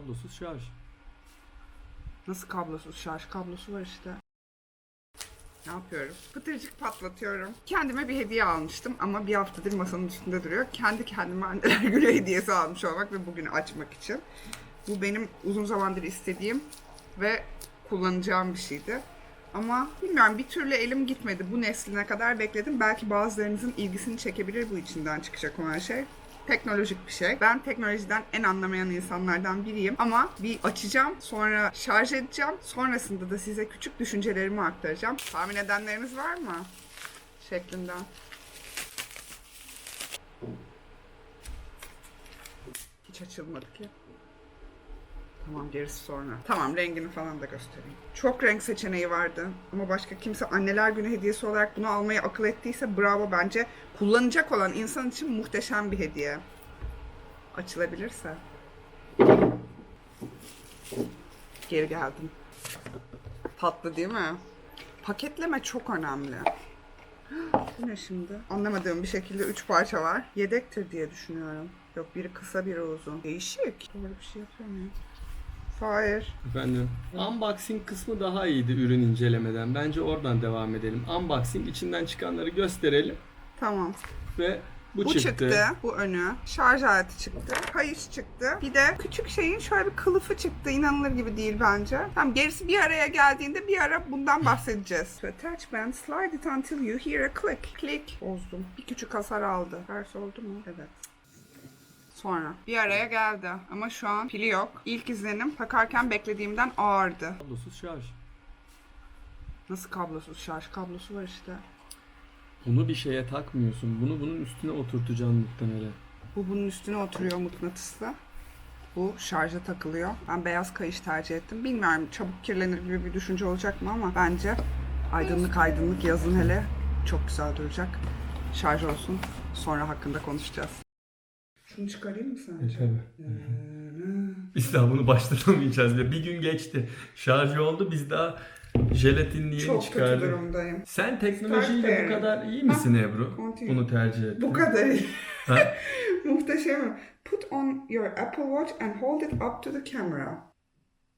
Kablosuz şarj. Nasıl kablosuz şarj kablosu var işte. Ne yapıyorum? Pıtırcık patlatıyorum. Kendime bir hediye almıştım ama bir haftadır masanın üstünde duruyor. Kendi kendime anneler günü hediyesi almış olmak ve bugün açmak için. Bu benim uzun zamandır istediğim ve kullanacağım bir şeydi. Ama bilmiyorum bir türlü elim gitmedi. Bu nesline kadar bekledim. Belki bazılarınızın ilgisini çekebilir bu içinden çıkacak olan şey. Teknolojik bir şey. Ben teknolojiden en anlamayan insanlardan biriyim. Ama bir açacağım, sonra şarj edeceğim. Sonrasında da size küçük düşüncelerimi aktaracağım. Tahmin edenleriniz var mı? Şeklinden. Hiç açılmadı ki. Tamam gerisi sonra. Tamam rengini falan da göstereyim. Çok renk seçeneği vardı ama başka kimse anneler günü hediyesi olarak bunu almayı akıl ettiyse bravo bence. Kullanacak olan insan için muhteşem bir hediye. Açılabilirse. Geri geldim. Tatlı değil mi? Paketleme çok önemli. Bu ne şimdi? Anlamadığım bir şekilde üç parça var. Yedektir diye düşünüyorum. Yok biri kısa biri uzun. Değişik. Böyle bir şey yapıyor muyum? Hayır. Efendim. Unboxing kısmı daha iyiydi ürün incelemeden. Bence oradan devam edelim. Unboxing içinden çıkanları gösterelim Tamam. ve bu, Bu, çıktı. çıktı. Bu önü. Şarj aleti çıktı. Kayış çıktı. Bir de küçük şeyin şöyle bir kılıfı çıktı. İnanılır gibi değil bence. Tamam gerisi bir araya geldiğinde bir ara bundan bahsedeceğiz. To attachment, slide it until you hear a click. Click. Bozdum. Bir küçük hasar aldı. Ters oldu mu? Evet. Sonra bir araya geldi ama şu an pili yok. İlk izlenim takarken beklediğimden ağırdı. Kablosuz şarj. Nasıl kablosuz şarj kablosu var işte. Bunu bir şeye takmıyorsun. Bunu bunun üstüne oturtacaksın muhtemelen. Bu bunun üstüne oturuyor mıknatısla. Bu şarja takılıyor. Ben beyaz kayış tercih ettim. Bilmiyorum çabuk kirlenir gibi bir düşünce olacak mı ama bence aydınlık aydınlık yazın hele çok güzel duracak. Şarj olsun. Sonra hakkında konuşacağız. Şunu çıkarayım mı sence? tabii. Biz daha bunu başlatamayacağız bile. Bir gün geçti. Şarj oldu. Biz daha jelatinli yeni Çok kötü çıkardık. durumdayım. Sen teknolojiyle bu kadar iyi misin Ebru? continue. Bunu tercih ettin. Bu kadar iyi. Ha? Muhteşem. Put on your Apple Watch and hold it up to the camera.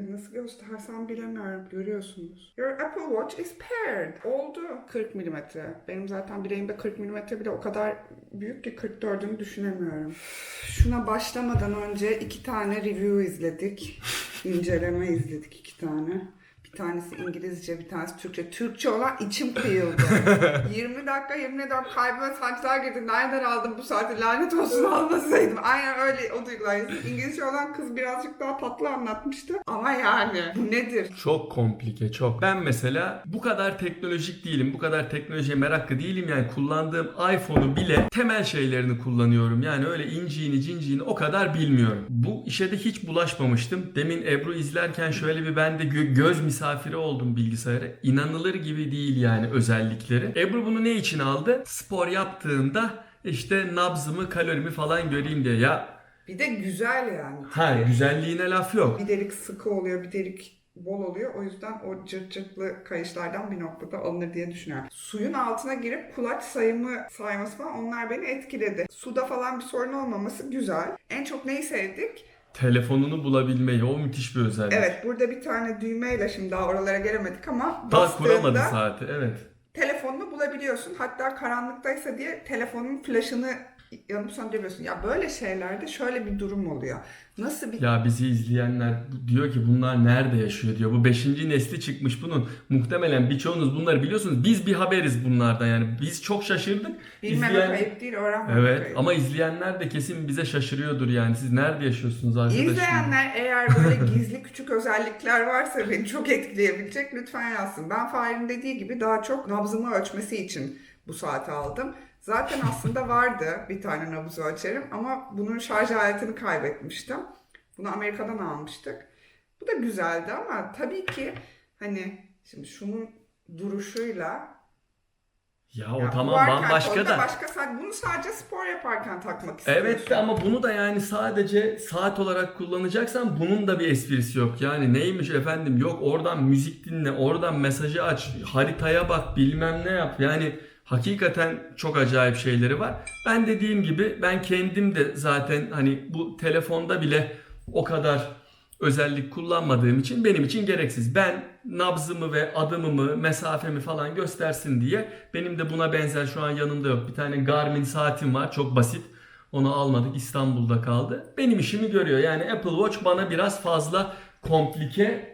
E, Nasıl göstersem bilemiyorum. Görüyorsunuz. Your Apple Watch is paired. Oldu. 40 milimetre. Benim zaten bileğimde 40 milimetre bile o kadar büyük ki 44'ünü düşünemiyorum. Şuna başlamadan önce iki tane review izledik. İnceleme izledik iki tane. Bir tanesi İngilizce, bir tanesi Türkçe. Türkçe olan içim kıyıldı. 20 dakika yemin ediyorum kalbime sancılar girdi. Nereden aldım bu saati? Lanet olsun almasaydım. Aynen öyle o duygular. İngilizce olan kız birazcık daha tatlı anlatmıştı. Ama yani bu nedir? Çok komplike çok. Ben mesela bu kadar teknolojik değilim. Bu kadar teknolojiye meraklı değilim. Yani kullandığım iPhone'u bile temel şeylerini kullanıyorum. Yani öyle inciğini cinciğini o kadar bilmiyorum. Bu işe de hiç bulaşmamıştım. Demin Ebru izlerken şöyle bir ben de gö- göz misafiri oldum bilgisayara. İnanılır gibi değil yani özellikleri. Ebru bunu ne için aldı? Spor yaptığında işte nabzımı kalorimi falan göreyim diye. Ya Bir de güzel yani. ha güzelliğine laf yok. Bir delik sıkı oluyor, bir delik bol oluyor. O yüzden o cırt cırtlı kayışlardan bir noktada alınır diye düşünüyorum. Suyun altına girip kulaç sayımı sayması falan onlar beni etkiledi. Suda falan bir sorun olmaması güzel. En çok neyi sevdik? Telefonunu bulabilmeyi o müthiş bir özellik. Evet burada bir tane düğmeyle şimdi daha oralara gelemedik ama Daha kuramadı saati evet. telefonunu bulabiliyorsun. Hatta karanlıktaysa diye telefonun flaşını yanıp söndürüyorsun. Ya böyle şeylerde şöyle bir durum oluyor. Nasıl bir Ya bizi izleyenler diyor ki bunlar nerede yaşıyor diyor. Bu 5. nesli çıkmış bunun. Muhtemelen birçoğunuz bunları biliyorsunuz. Biz bir haberiz bunlardan yani. Biz çok şaşırdık. bilmemek İzleyen- ayıp değil, öğrenmemek Evet ayıp. ama izleyenler de kesin bize şaşırıyordur yani. Siz nerede yaşıyorsunuz arkadaşım? İzleyenler eğer böyle gizli küçük özellikler varsa beni çok etkileyebilecek lütfen yazsın. Ben Fahir'in dediği gibi daha çok nabzımı ölçmesi için bu saati aldım. Zaten aslında vardı bir tane nabız ölçerim ama bunun şarj aletini kaybetmiştim. Bunu Amerika'dan almıştık. Bu da güzeldi ama tabii ki hani şimdi şunun duruşuyla Ya o ya tamam varken bambaşka da. Başka saat bunu sadece spor yaparken takmak istiyorsun. Evet de ama bunu da yani sadece saat olarak kullanacaksan bunun da bir esprisi yok. Yani neymiş efendim yok oradan müzik dinle, oradan mesajı aç, haritaya bak bilmem ne yap. Yani hakikaten çok acayip şeyleri var. Ben dediğim gibi ben kendim de zaten hani bu telefonda bile o kadar özellik kullanmadığım için benim için gereksiz. Ben nabzımı ve adımımı, mesafemi falan göstersin diye benim de buna benzer şu an yanımda yok. Bir tane Garmin saatim var çok basit. Onu almadık İstanbul'da kaldı. Benim işimi görüyor. Yani Apple Watch bana biraz fazla komplike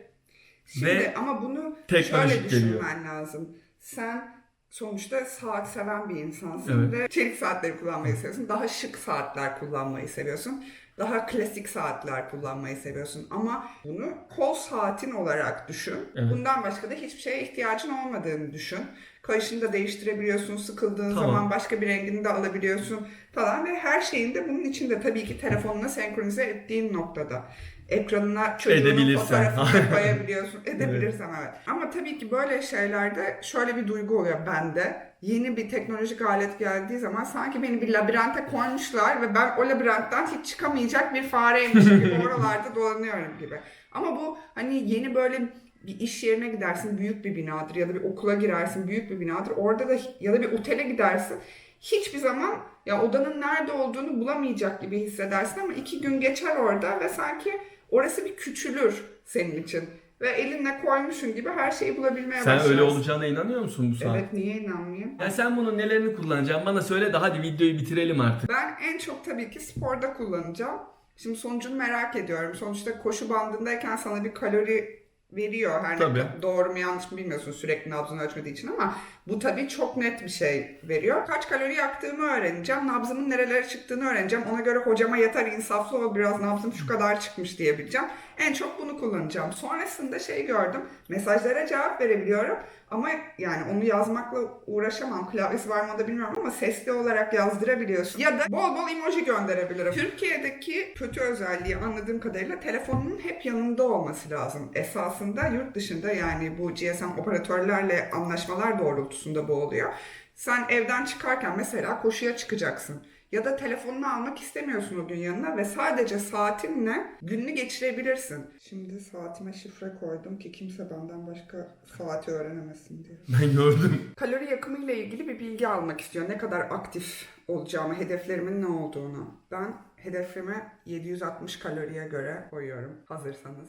Şimdi Ve ama bunu teknolojik şöyle düşünmen geliyor. lazım. Sen sonuçta saat seven bir insansın Evet. ve çelik saatleri kullanmayı seviyorsun. Daha şık saatler kullanmayı seviyorsun. Daha klasik saatler kullanmayı seviyorsun. Ama bunu kol saatin olarak düşün. Evet. Bundan başka da hiçbir şeye ihtiyacın olmadığını düşün. Kaşını da değiştirebiliyorsun. Sıkıldığın Tamam. zaman başka bir rengini de alabiliyorsun falan ve her şeyin de bunun içinde tabii ki telefonuna senkronize ettiğin noktada. Ekranına çocuğunun Edebilirsen. fotoğrafını koyabiliyorsun. Edebilirsem evet. Ama tabii ki böyle şeylerde şöyle bir duygu oluyor bende. Yeni bir teknolojik alet geldiği zaman sanki beni bir labirente koymuşlar ve ben o labirentten hiç çıkamayacak bir fareymişim gibi oralarda dolanıyorum gibi. Ama bu hani yeni böyle bir iş yerine gidersin büyük bir binadır ya da bir okula girersin büyük bir binadır. Orada da ya da bir otele gidersin. Hiçbir zaman ya odanın nerede olduğunu bulamayacak gibi hissedersin ama iki gün geçer orada ve sanki orası bir küçülür senin için. Ve elinle koymuşsun gibi her şeyi bulabilmeye sen başlarsın. öyle olacağına inanıyor musun bu saat? Evet niye inanmayayım? Ya sen bunun nelerini kullanacaksın bana söyle de hadi videoyu bitirelim artık. Ben en çok tabii ki sporda kullanacağım. Şimdi sonucunu merak ediyorum. Sonuçta koşu bandındayken sana bir kalori veriyor. Her ne Tabii. kadar doğru mu yanlış mı bilmiyorsun sürekli nabzını ölçmediği için ama bu tabii çok net bir şey veriyor. Kaç kalori yaktığımı öğreneceğim. Nabzımın nerelere çıktığını öğreneceğim. Ona göre hocama yeter insaflı ol biraz nabzım şu kadar çıkmış diyebileceğim. En çok bunu kullanacağım. Sonrasında şey gördüm. Mesajlara cevap verebiliyorum. Ama yani onu yazmakla uğraşamam. Klavyesi var mı da bilmiyorum ama sesli olarak yazdırabiliyorsun. Ya da bol bol emoji gönderebilirim. Türkiye'deki kötü özelliği anladığım kadarıyla telefonun hep yanında olması lazım. Esasında yurt dışında yani bu GSM operatörlerle anlaşmalar doğrultusunda bu oluyor. Sen evden çıkarken mesela koşuya çıkacaksın. Ya da telefonunu almak istemiyorsun o gün yanına ve sadece saatinle gününü geçirebilirsin. Şimdi saatime şifre koydum ki kimse benden başka saati öğrenemesin diye. Ben gördüm. Kalori yakımı ile ilgili bir bilgi almak istiyor. Ne kadar aktif olacağımı, hedeflerimin ne olduğunu. Ben hedefimi 760 kaloriye göre koyuyorum. Hazırsanız.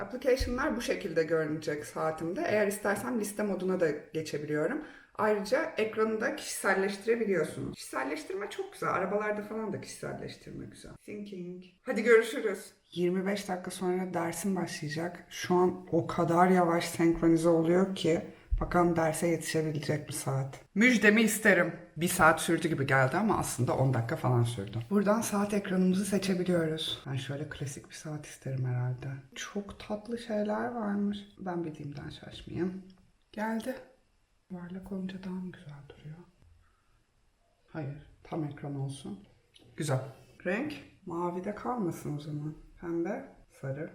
Application'lar bu şekilde görünecek saatimde. Eğer istersem liste moduna da geçebiliyorum. Ayrıca ekranı da kişiselleştirebiliyorsunuz. Kişiselleştirme çok güzel. Arabalarda falan da kişiselleştirme güzel. Thinking. Hadi görüşürüz. 25 dakika sonra dersim başlayacak. Şu an o kadar yavaş senkronize oluyor ki bakalım derse yetişebilecek bir saat. Müjdemi isterim. Bir saat sürdü gibi geldi ama aslında 10 dakika falan sürdü. Buradan saat ekranımızı seçebiliyoruz. Ben şöyle klasik bir saat isterim herhalde. Çok tatlı şeyler varmış. Ben bildiğimden şaşmayayım. Geldi. Varlık olunca daha mı güzel duruyor? Hayır. Tam ekran olsun. Güzel. Renk mavide kalmasın o zaman. Pembe, sarı,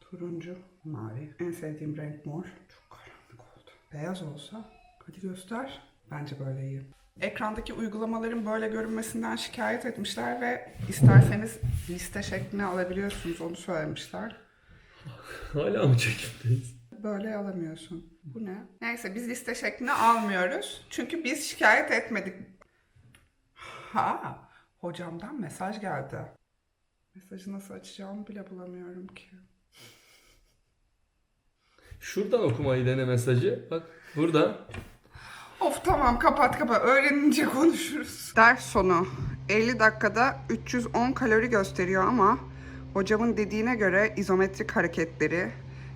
turuncu, mavi. En sevdiğim renk mor. Çok karanlık oldu. Beyaz olsa hadi göster. Bence böyle iyi. Ekrandaki uygulamaların böyle görünmesinden şikayet etmişler ve isterseniz liste şeklini alabiliyorsunuz onu söylemişler. Hala mı çekimdeyiz? Böyle alamıyorsun. Bu ne? Neyse biz liste şeklini almıyoruz. Çünkü biz şikayet etmedik. Ha, hocamdan mesaj geldi. Mesajı nasıl açacağımı bile bulamıyorum ki. Şuradan okumayı dene mesajı. Bak burada. Of tamam kapat kapat. Öğrenince konuşuruz. Ders sonu. 50 dakikada 310 kalori gösteriyor ama hocamın dediğine göre izometrik hareketleri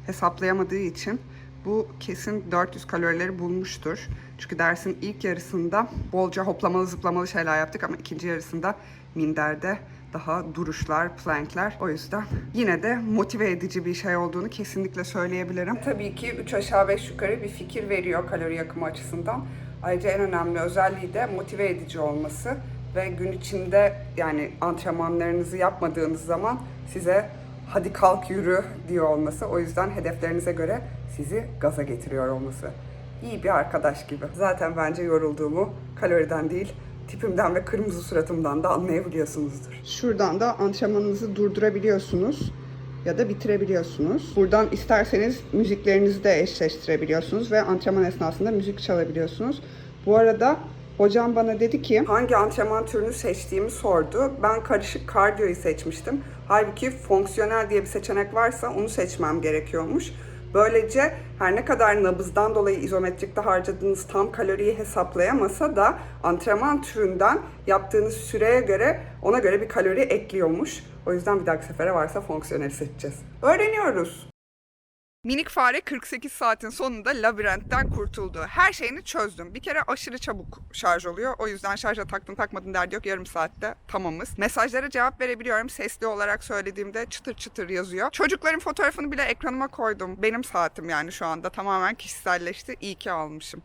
hesaplayamadığı için bu kesin 400 kalorileri bulmuştur. Çünkü dersin ilk yarısında bolca hoplamalı zıplamalı şeyler yaptık ama ikinci yarısında minderde daha duruşlar, plankler. O yüzden yine de motive edici bir şey olduğunu kesinlikle söyleyebilirim. Tabii ki 3 aşağı 5 yukarı bir fikir veriyor kalori yakımı açısından. Ayrıca en önemli özelliği de motive edici olması ve gün içinde yani antrenmanlarınızı yapmadığınız zaman size hadi kalk yürü diyor olması. O yüzden hedeflerinize göre sizi gaza getiriyor olması. İyi bir arkadaş gibi. Zaten bence yorulduğumu kaloriden değil, tipimden ve kırmızı suratımdan da anlayabiliyorsunuzdur. Şuradan da antrenmanınızı durdurabiliyorsunuz ya da bitirebiliyorsunuz. Buradan isterseniz müziklerinizi de eşleştirebiliyorsunuz ve antrenman esnasında müzik çalabiliyorsunuz. Bu arada Hocam bana dedi ki hangi antrenman türünü seçtiğimi sordu. Ben karışık kardiyoyu seçmiştim. Halbuki fonksiyonel diye bir seçenek varsa onu seçmem gerekiyormuş. Böylece her ne kadar nabızdan dolayı izometrikte harcadığınız tam kaloriyi hesaplayamasa da antrenman türünden yaptığınız süreye göre ona göre bir kalori ekliyormuş. O yüzden bir dahaki sefere varsa fonksiyonel seçeceğiz. Öğreniyoruz. Minik fare 48 saatin sonunda labirentten kurtuldu. Her şeyini çözdüm. Bir kere aşırı çabuk şarj oluyor. O yüzden şarja taktın takmadın derdi yok. Yarım saatte tamamız. Mesajlara cevap verebiliyorum. Sesli olarak söylediğimde çıtır çıtır yazıyor. Çocukların fotoğrafını bile ekranıma koydum. Benim saatim yani şu anda tamamen kişiselleşti. İyi ki almışım.